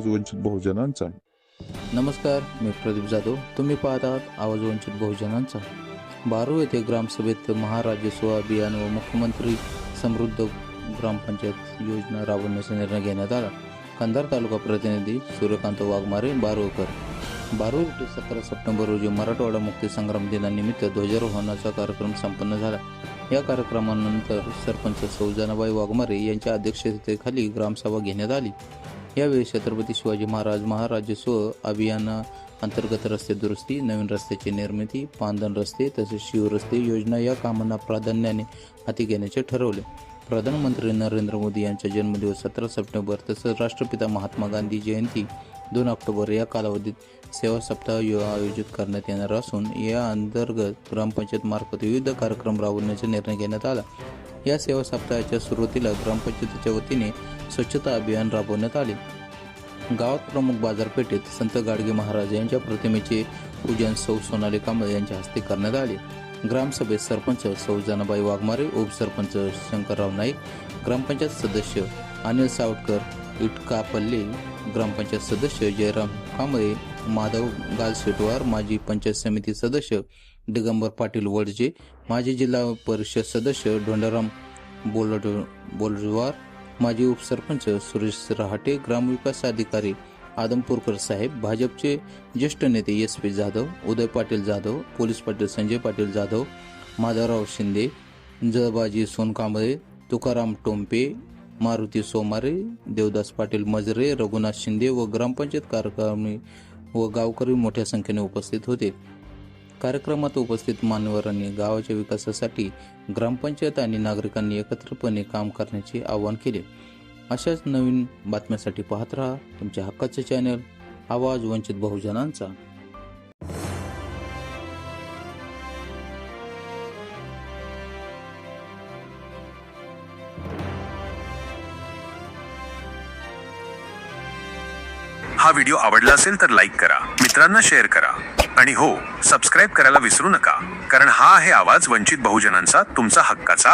वंचित बहुजनांचा नमस्कार मी प्रदीप जाधव. तुम्ही पाहत आहात आवाज वंचित बहुजनांचा. बारू येथे ग्रामसभेत महाराजस्व अभियान व मुख्यमंत्री समृद्ध ग्रामपंचायत योजना राबवण्याचा निर्णय घेण्यात आला. कंधार तालुका प्रतिनिधी सूर्यकांत वाघमारे बारूळकर. बारूळ येथे सतरा सप्टेंबर रोजी मराठवाडा मुक्ती संग्राम दिनानिमित्त ध्वजारोहणाचा कार्यक्रम संपन्न झाला. या कार्यक्रमानंतर सरपंच सौजानाबाई वाघमारे यांच्या अध्यक्षतेखाली ग्रामसभा घेण्यात आली. यावेळी छत्रपती शिवाजी महाराज महाराजस्व अभियाना अंतर्गत रस्ते दुरुस्ती नवीन रस्त्याची निर्मिती पांदन रस्ते तसेच शिवरस्ते योजना या कामांना प्राधान्याने हाती घेण्याचे ठरवले. प्रधानमंत्री नरेंद्र मोदी यांचा जन्मदिवस सतरा सप्टेंबर तसंच राष्ट्रपिता महात्मा गांधी जयंती दोन ऑक्टोबर या कालावधीत सेवा सप्ताह आयोजित करण्यात येणार असून या अंतर्गत ग्रामपंचायत मार्फत विविध कार्यक्रम राबवण्याचा निर्णय घेण्यात आला. या सेवा सप्ताहाच्या सुरुवातीला ग्रामपंचायतीच्या वतीने स्वच्छता अभियान राबवण्यात आले. गावात प्रमुख बाजारपेठेत संत गाडगे महाराज यांच्या प्रतिमेचे पूजन सौ सोनाली कांबळे यांच्या हस्ते करण्यात आले. ग्रामसभेत सरपंच सौ जनाबाई वाघमारे उपसरपंच शंकरराव नाईक ग्रामपंचायत सदस्य अनिल सावटकर इटकापल्ले ग्रामपंचायत सदस्य जयराम कांबळे माधव गालसेटवार माजी पंचायत समिती सदस्य दिगंबर पाटील वडजे माजी जिल्हा परिषद सदस्य ढोंडाराम बोलड बोलजवार माजी उपसरपंच सुरेश रहाटे ग्रामविकास अधिकारी आदमपूरकर साहेब भाजपचे ज्येष्ठ नेते S P Jadhav Uday Patil Jadhav police Patil Sanjay Patil Jadhav Madhavrao Shinde Jalbaji Sonkamble Tukaram Tompe Maruti Somare Devdas Patil Majre Raghunath Shinde व ग्रामपंचायत कार्यकारिणी व गावकरी मोठ्या संख्येने उपस्थित होते. कार्यक्रमात उपस्थित मान्यवरांनी गावाच्या विकासासाठी ग्रामपंचायत आणि नागरिकांनी एकत्रपणे काम करण्याचे आवाहन केले. अशाच नवीन बातम्यासाठी पाहत राहा तुमच्या हक्काचे चॅनल आवाज वंचित बहुजनांचा. हा व्हिडिओ आवडला असेल तर लाईक करा मित्रांना शेअर करा आणि हो सबस्क्राईब करायला विसरू नका कारण हा आहे आवाज वंचित बहुजनांचा तुमचा हक्काचा